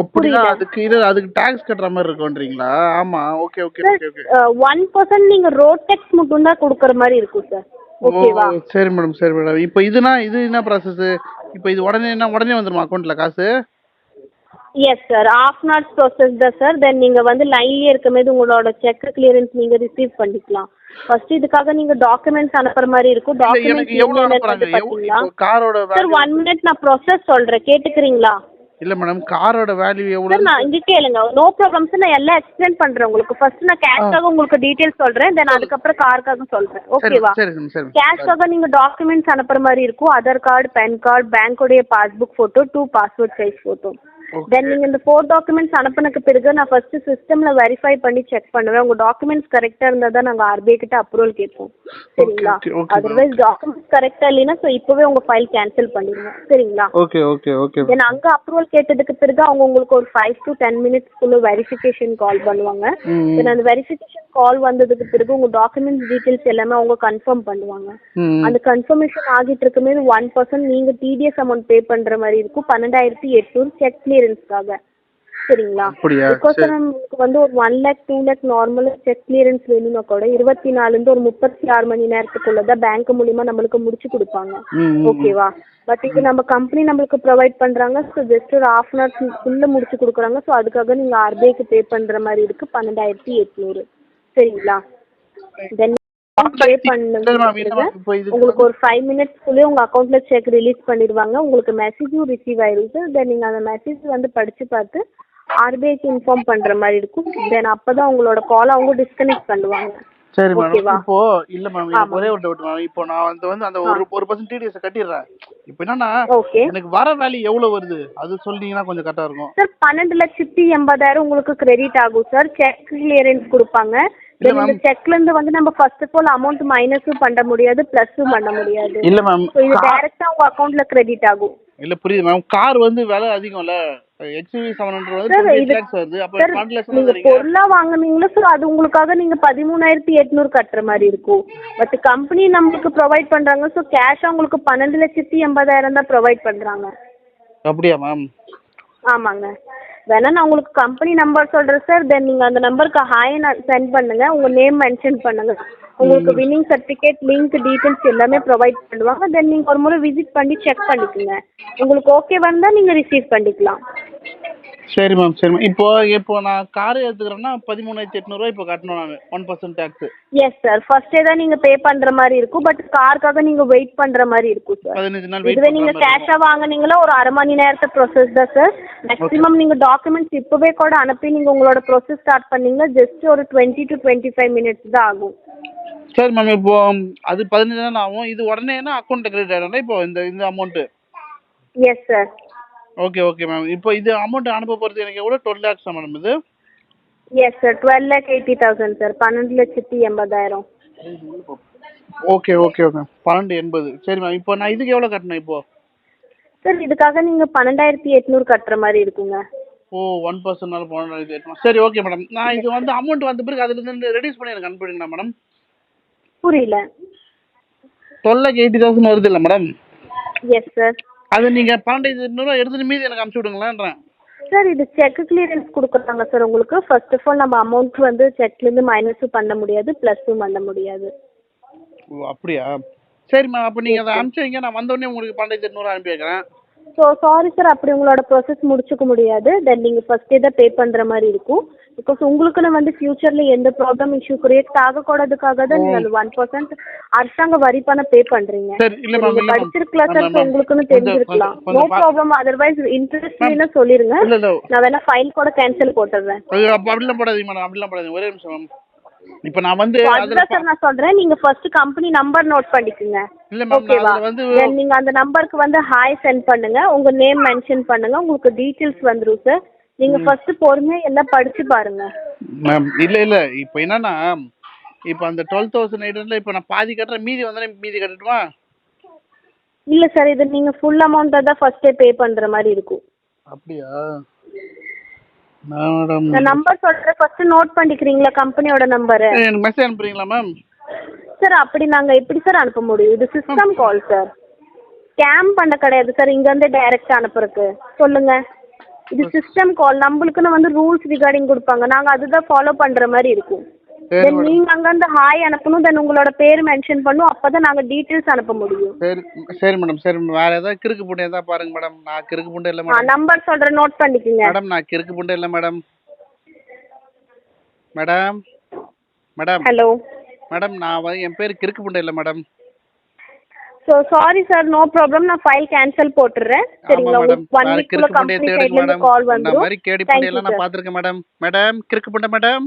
அப்படின்னா. அதுக்கு இது அதுக்கு டாக்ஸ் கட்டுற மாதிரி இருக்கும்ன்றீங்களா? ஆமா okay okay okay okay one percent நீங்க ரோட் டேக்ஸ் மட்டும் தான் கொடுக்கற மாதிரி இருக்கும் சார் ஓகேவா சரி மேடம் சரி மேடம் இப்போ இதுனா இது என்ன ப்ராசஸ் இப்போ இது உடனே என்ன உடனே வந்துருமா அக்கௌண்ட்ல காசு? Yes sir half hours process தான் சார் தென் நீங்க வந்து லைன்லயே இருக்கும்போது உங்களோட செக் கிளியரன்ஸ் நீங்க ரிசீவ் பண்ணிக்கலாம். ஃபர்ஸ்ட் இதுக்காக நீங்க டாக்குமெண்ட்ஸ் அனுப்புற மாதிரி இருக்கும். டாக்குமெண்ட்ஸ் காரோட சார் ஒன் மினிட் நான் ப்ராசஸ் சொல்றேன். கேட்டுக்கிறீங்களா? இல்ல மேடம் காரோட வேல்யூ எவ்வளவு நான் இங்க கேளுங்க. நோ ப்ராப்ளம் சார் நான் எல்லாம் எக்ஸ்பிளைன் பண்றேன் உங்களுக்கு. ஃபர்ஸ்ட் நான் கேஷ்க்காக உங்களுக்கு டீடைல்ஸ் சொல்றேன். தென் அதுக்கப்புறம் காருக்காக சொல்றேன். ஓகேவா சரி மேடம் சரி. கேஷ்க்காக நீங்க டாக்குமெண்ட்ஸ் அனுப்புற மாதிரி இருக்கும். Aadhaar card PAN card பேங்க்குடைய passbook photo two passport size photo. Then நீங்க இந்த ஃபோர் டாக்குமெண்ட்ஸ் அனுப்புனதுக்கு பிறகு நான் ஃபர்ஸ்ட் சிஸ்டம்ல வெரிஃபை பண்ணி செக் பண்ணுவேன். உங்க டாக்குமெண்ட்ஸ் கரெக்டா இருந்தா தான் நாங்க ஆர்பிஐ கிட்ட அப்ரூவல் கேட்போம். சரிங்களா? அதர்வைஸ் டாக்குமெண்ட்ஸ் கரெக்டா இல்லைன்னா ஸோ இப்பவே உங்க ஃபைல் கேன்சல் பண்ணிடுவோம் சரிங்களா? ஓகே ஓகே ஓகே தென் அங்க அப்ரூவல் கேட்டதுக்கு பிறகு அவங்க உங்களுக்கு ஒரு ஃபைவ் டு டென் மினிட்ஸ்க்குள்ள வெரிஃபிகேஷன் கால் பண்ணுவாங்க. தென் அந்த வெரிஃபிகேஷன் கால் வந்ததுக்கு பிறகு உங்க டாக்குமெண்ட்ஸ் டீடைல்ஸ் எல்லாமே அவங்க கன்ஃபார்ம் பண்ணுவாங்க. அந்த கன்ஃபர்மேஷன் ஆகிட்டு இருக்கும்போது ஒன் பர்சன்ட் நீங்க டிடிஎஸ் அமௌண்ட் பே பண்ற மாதிரி இருக்கும். பன்னெண்டாயிரத்தி எட்நூறு செக் கிளியரன்ஸ்க்காக சரிங்களா? பிகாஸ் நமக்கு வந்து ஒரு ஒன் லேக் டூ லேக் நார்மலா செக் கிளியரன்ஸ் வேணும்னா கூட இருபத்தி நாலுலேருந்து ஒரு முப்பத்தி ஆறு மணி நேரத்துக்குள்ள தான் பேங்க் மூலியமா நம்மளுக்கு முடிச்சு கொடுப்பாங்க. ஓகேவா பட் இது நம்ம கம்பெனி நம்மளுக்கு ப்ரொவைட் பண்றாங்க. ஸோ ஜஸ்ட் ஒரு ஹாஃப் அன் ஹவர்ஸ்க்குள்ள முடிச்சு கொடுக்குறாங்க. ஸோ அதுக்காக நீங்க ஆர்பிஐக்கு பே பண்ற மாதிரி இருக்கு. பன்னெண்டாயிரத்தி எட்நூறு. சரிங்களா? தென் உங்களுக்கு ஒரு ஃபைவ் மினிட்ஸ்க்குள்ளே உங்க அக்கௌண்ட்ல செக் ரிலீஸ் பண்ணிடுவாங்க. உங்களுக்கு மெசேஜும் ரிசீவ் ஆயிருக்கு தென் நீங்க அந்த மெசேஜ் வந்து படிச்சு பார்த்து ஆர்பிஐக்கு இன்ஃபார்ம் பண்ற மாதிரி இருக்கும். தென் அப்பதான் உங்களோட கால் அவங்க டிஸ்கனெக்ட் பண்ணுவாங்க. சரி மேடம்? இப்போ இல்ல மேம் எனக்கு ஒரே ஒரு டவுட் மேம் இப்போ நான் வந்து வந்து அந்த ஒரு ஒரு பர்சன்ட் டிடிஎஸ் கட்டிடுறேன். இப்போ என்னன்னா எனக்கு வர வேல்யூ எவ்வளவு வருது? அது சொன்னீங்கன்னா கொஞ்சம் கரெக்டா இருக்கும். சார் பன்னெண்டு லட்சத்தி எண்பதாயிரம் உங்களுக்கு கிரெடிட் ஆகும் சார் செக் கிளியரன்ஸ் கொடுப்பாங்க. செக்ல இருந்து வந்து நம்ம ஃபர்ஸ்ட் ஆஃப் ஆல் அமௌண்ட் மைனஸும் பண்ண முடியாது பிளஸும் பண்ண முடியாது. இல்ல மேம் இது டைரக்டா உங்க அக்கௌண்ட்ல கிரெடிட் ஆகும். இல்ல புரியுது மேம் கார் வந்து விலை அதிகம்ல. எக்ஸ்யூவி செவன் ஹண்ட்ரட் வந்து Sir, டுவெண்ட்டி இது- லேக்ஸ் வருது. அப்போ சார் டுவெண்ட்டி லேக்ஸ் நீங்க தரீங்க பொருளா வாங்குனீங்களோ? ஸோ அது உங்களுக்காக நீங்க பதிமூணாயிரத்தி எட்நூறு கட்டுற மாதிரி இருக்கும். பட் கம்பெனி நம்மளுக்கு ப்ரொவைட் பண்றாங்க. ஸோ கேஷ் உங்களுக்கு பன்னெண்டு லட்சத்தி எண்பதாயிரம் தான் ப்ரொவைட் பண்றாங்க. அப்படியா மேம் ஆமாங்க. வேணா நான் உங்களுக்கு கம்பெனி நம்பர் சொல்றேன் சார் தென் நீங்க அந்த நம்பருக்கு ஹாய் சென்ட் பண்ணுங்க. உங்க நேம் மென்ஷன் பண்ணுங்க. உங்களுக்கு வின்னிங் சர்டிஃபிகேட் லிங்க் டீடைல்ஸ் எல்லாமே ப்ரொவைட் பண்ணுவாங்க. தென் நீங்க ஒரு முறை விசிட் பண்ணி செக் பண்ணிக்கோங்க. உங்களுக்கு ஓகே வந்தா நீங்க ரிசீவ் பண்ணிக்கலாம். சரி மேம் சரி மேம் இப்போ இப்போ நான் கார் எடுத்துக்கிறேன்னா பதிமூணாயிரத்தி எட்நூறுவா இப்போ கட்டணும் நான். One percent tax yes sir ஃபர்ஸ்டே தான் நீங்க பே பண்ற மாதிரி இருக்கும். பட் காருக்காக நீங்க வெயிட் பண்ற மாதிரி இருக்கும் சார் பதினஞ்சு நாள் இதுவே நீங்க கேஷா வாங்குனீங்களா? ஒரு அரை மணி நேரத்து ப்ரோசஸ் தான் சார் மேக்ஸிமம் நீங்க டாக்குமெண்ட்ஸ் இப்பவே கூட அனுப்பி நீங்க உங்களோட ப்ரோசஸ் ஸ்டார்ட் பண்ணீங்கன்னா ஜஸ்ட் ஒரு twenty to twenty five minutes தான் ஆகும். சரி மேம் இப்போ அது பதினஞ்சு நாள் ஆகும். இது உடனே அக்கௌண்ட்டில் கிரெடிட் ஆகிடும் இப்போ இந்த இந்த amount yes sir okay okay ma'am இப்போ இது அமௌண்ட் அனுப்ப போகிறது எனக்கு எவ்வளோ டுவெல் லேக்ஸா மேடம் இது? Yes sir twelve lakh eighty thousand sir பன்னெண்டு லட்சத்தி எண்பதாயிரம். ஓகே ஓகே ஓகே பன்னெண்டு எண்பது. சரி மேம் இப்போ நான் இதுக்கு எவ்வளோ கட்டணும் இப்போ? சார் இதுக்காக நீங்க பன்னெண்டாயிரத்தி எட்நூறு கட்டுற மாதிரி இருக்குங்க. ஓ ஒன் பர்சன்ட்னால பன்னெண்டாயிரத்தி எட்நூறு. சரி ஓகே மேடம் நான் இது வந்து அமௌண்ட் வந்த பிறகு அதுலேருந்து ரெடியூஸ் பண்ணி எனக்கு அனுப்பிடுங்களா மேடம் புரியல. டுவெல் லேக் எயிட்டி தௌசண்ட் வருது இல்லை மேடம் எஸ் சார் அது நீங்கள் பன்னெண்டு எட்நூறுவா எடுத்துட்டு மீதி எனக்கு அனுப்பிச்சி விடுங்களேன்றேன். சார் இது செக் கிளியரன்ஸ் கொடுக்குறாங்க சார் உங்களுக்கு. ஃபர்ஸ்ட் ஆஃப் ஆல் நம்ம அமௌண்ட் வந்து செக்லேருந்து மைனஸும் பண்ண முடியாது ப்ளஸும் பண்ண முடியாது. ஓ அப்படியா? சரி மேம் அப்போ நீங்கள் அதை அனுப்பிச்சி வைங்க. நான் வந்தோடனே உங்களுக்கு பன்னெண்டு எட்நூறு அனுப்பி வைக்கிறேன். ஸோ சாரி சார் அப்படி உங்களோட ப்ராசஸ் முடிச்சுக்க முடியாது. தென் நீங்கள் ஃபஸ்ட்டே தான் பே பண்ணுற மாதிரி இருக்கும். பிகாஸ் உங்களுக்குன்னு வந்து ஃபியூச்சரில் எந்த ப்ராப்ளம் இஷ்யூ கிரியேட் ஆகக்கூடாதுக்காக தான் நீங்கள் அந்த ஒன் பர்சன்ட் அரசாங்க வரி பணம் பே பண்ணுறீங்க மேம் படிச்சிருக்கலாம் சார் உங்களுக்குன்னு தெரிஞ்சிருக்கலாம். நோ ப்ராப்ளம் அதர்வைஸ் இன்ட்ரெஸ்ட் வேணா சொல்லிருங்க. நான் வேணா ஃபைல் கூட கேன்சல் போட்டுடுறேன் அப்ப அப்படிலாம் போடாதீங்க மேடம் அப்படிலாம் போடாதீங்க. ஒரே நிமிஷம் மேம் இப்போ நான் வந்து சார் நான் சொல்றேன். நீங்க ஃபர்ஸ்ட் கம்பெனி நம்பர் நோட் பண்ணிக்கோங்க. இல்லை மேம் நான் ஓகேவா நீங்க அந்த நம்பருக்கு வந்து ஹாய் சென்ட் பண்ணுங்க. உங்க நேம் மென்ஷன் பண்ணுங்க. உங்களுக்கு டீடைல்ஸ் வந்துரும் சார் நீங்க ஃபர்ஸ்ட் பொறுமையா எல்லாம் படிச்சு பாருங்க. மேம் இல்லை இல்லை. இப்போ என்னன்னா இப்போ அந்த டுவெல் தௌசண்ட் எயிட் ஹண்ட்ரட் இப்போ நான் பாதி கட்டுறேன். மீதி வந்தோடனே மீதி கட்டட்டுமா? இல்ல சார் இது நீங்க ஃபுல் அமௌண்ட்டை தான் ஃபர்ஸ்டே பே பண்ற மாதிரி இருக்கும். அப்படியா? மேடம் நான் நம்பர் சொல்றேன் ஃபர்ஸ்ட் நோட் பண்ணிக்கிறீங்களா கம்பெனியோட நம்பரு எனக்கு மெசேஜ் அனுப்புறீங்களா மேம் சார் அப்படி நாங்க எப்படி சார் அனுப்ப முடியும்? இது சிஸ்டம் கால் சார் ஸ்கேம் பண்ண கிடையாது சார் இங்க இருந்து டைரக்டா அனுப்புறதுக்கு. சொல்லுங்க. இது சிஸ்டம் கால் நம்மளுக்குன்னு வந்து ரூல்ஸ் ரிகார்டிங் கொடுப்பாங்க. நாங்கள் அதுதான் ஃபாலோ பண்ணுற மாதிரி இருக்கும். தென் மேடம் நீங்கள் அங்கேருந்து ஹாய் அனுப்பணும் தென் உங்களோட பேர் மென்ஷன் பண்ணும் அப்போ தான் நாங்கள் டீட்டெயில்ஸ் அனுப்ப முடியும். சரி சரி மேடம் சரி மேடம் வேறு ஏதாவது கிறுக்கு புண்டை இருந்தால் பாருங்க மேடம் நான் கிறுக்கு புண்டை இல்லை மேடம் நம்பர் சொல்கிறேன் நோட் பண்ணிக்கோங்க. மேடம் நான் கிறுக்கு புண்டை இல்லை madam madam madam hello madam நான் என் பேர் கிறுக்கு புண்டை இல்லை madam so sorry sir no problem நான் ஃபைல் கேன்சல் போட்டுடுறேன் ஆமா சரிங்களா? ஒன் கிறுக்கு புண்டையை கம்பெனி சைட்லேருந்து மேடம் கால் Thank you, புண்டையெல்லாம் நான் sir. பார்த்துருக்கேன் மேடம் மேடம் கிறுக்கு புண்டை மேடம்